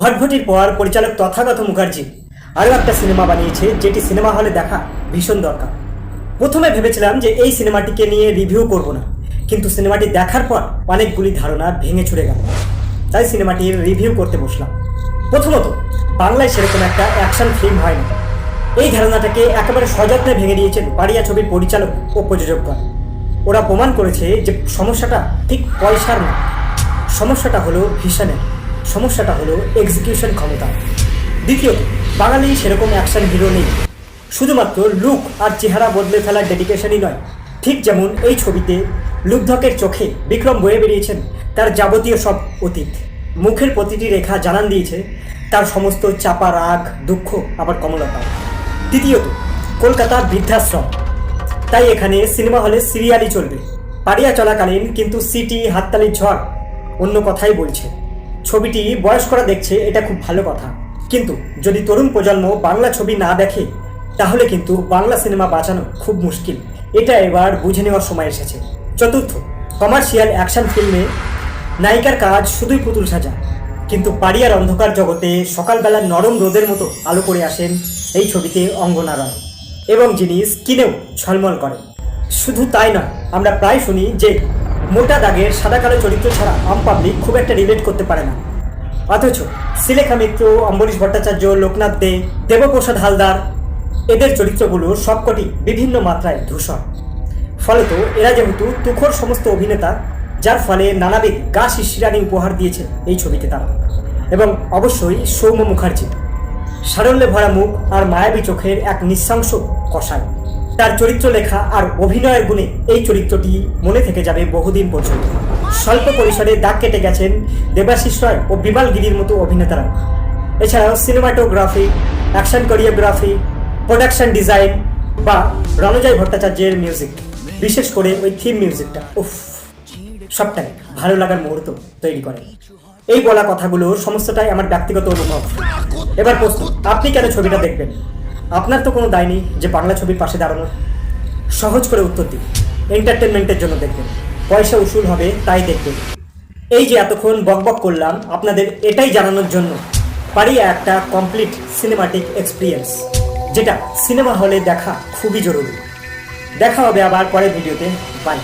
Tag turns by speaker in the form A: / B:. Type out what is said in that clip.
A: ভটভটির পর পরিচালক তথাগত মুখার্জি। আরও একটা সিনেমা বানিয়েছে, যেটি সিনেমা হলে দেখা ভীষণ দরকার। প্রথমে ভেবেছিলাম যে এই সিনেমাটিকে নিয়ে রিভিউ করব না, কিন্তু সিনেমাটি দেখার পর অনেকগুলি ধারণা ভেঙে ছুড়ে গেল। তাই সিনেমাটির রিভিউ করতে বসলাম। প্রথমত, বাংলায় সেরকম একটা অ্যাকশন ফিল্ম হয়নি। এই ধারণাটাকে একেবারে সযত্নে ভেঙে দিয়েছেন পাড়িয়া ছবির পরিচালক ও প্রযোজকগণ। ওরা প্রমাণ করেছে যে সমস্যাটা ঠিক পয়সার না। সমস্যাটা হলো ভিশনের সমস্যাটা হলো এক্সিকিউশন ক্ষমতা। দ্বিতীয়ত, বাঙালি সেরকম অ্যাকশন হিরো নেই। শুধুমাত্র লুক আর চেহারা বদলে ফেলার ডেডিকেশনই নয়। ঠিক যেমন এই ছবিতে লুব্ধকের চোখে বিক্রম বয়ে বেরিয়েছেন তার যাবতীয় সব অতীত। মুখের প্রতিটি রেখা জানান দিয়েছে, তার সমস্ত চাপা রাগ, দুঃখ আবার কমলতা তৃতীয়ত, কলকাতা বৃদ্ধাশ্রম। তাই এখানে সিনেমা হলে সিরিয়ালই চলবে। পাড়িয়া চলাকালীন কিন্তু সিটি, হাততালির ঝড়, অন্য কথাই বলছে। ছবিটি বয়স্করা দেখছে, এটা খুব ভালো কথা। কিন্তু যদি তরুণ প্রজন্ম বাংলা ছবি না দেখে, তাহলে কিন্তু বাংলা সিনেমা বাঁচানো খুব মুশকিল। এটা এবার বুঝে নেওয়ার সময় এসেছে। চতুর্থ, কমার্শিয়াল অ্যাকশন ফিল্মে নায়িকার কাজ শুধুই পুতুল সাজা। কিন্তু পাড়িয়ার অন্ধকার জগতে সকালবেলা নরম রোদের মতো আলো করে আসেন এই ছবিতে অঙ্গনা রায় এবং যিনি স্কিনেও ঝলমল করেন। শুধু তাই নয়, আমরা প্রায় শুনি যে মোটা দাগের সাদা কালো চরিত্র ছাড়া আম পাবলিক খুব একটা রিলেট করতে পারে না। অথচ সিলেখা মিত্র, অম্বরীশ ভট্টাচার্য, লোকনাথ দে, দেবপ্রসাদ হালদার, এদের চরিত্রগুলো সবকটি বিভিন্ন মাত্রায় ধূসর। ফলত এরা যেহেতু তুখোর সমস্ত অভিনেতা, যার ফলে নানাবিধ গা শিশিরানি উপহার দিয়েছে এই ছবিতে তারা। এবং অবশ্যই সৌম্য মুখার্জি। সারল্যে ভরা মুখ আর মায়াবী চোখের এক নিঃশংস কষায় তার চরিত্র লেখা আর অভিনয়ের গুণে এই চরিত্রটি মনে থেকে যাবে বহুদিন পর্যন্ত। স্বল্প পরিসরে দাগ কেটে গেছেন দেবাশিস রয় ও বিমাল গিরির মতো অভিনেতারা এছাড়াও cinematography, action choreography, production design বা রণজয় ভট্টাচার্যের মিউজিক, বিশেষ করে ওই থিম মিউজিকটা। উফ, সবটাই ভালো লাগার মুহূর্ত তৈরি করে। এই বলা কথাগুলো সমস্তটাই আমার ব্যক্তিগত অনুভব। এবার প্রশ্ন, আপনি কেন ছবিটা দেখবেন? আপনার তো কোনো দায় নেই যে বাংলা ছবির পাশে দাঁড়ানো। সহজ করে উত্তর দিন। এন্টারটেনমেন্টের জন্য দেখবেন। পয়সা উসুল হবে, তাই দেখবেন। এই যে এতক্ষণ বকবক করলাম, আপনাদের এটাই জানানোর জন্য পারি একটা কমপ্লিট সিনেমাটিক এক্সপিরিয়েন্স যেটা সিনেমা হলে দেখা খুবই জরুরি। দেখা হবে আবার পরের ভিডিওতে বাই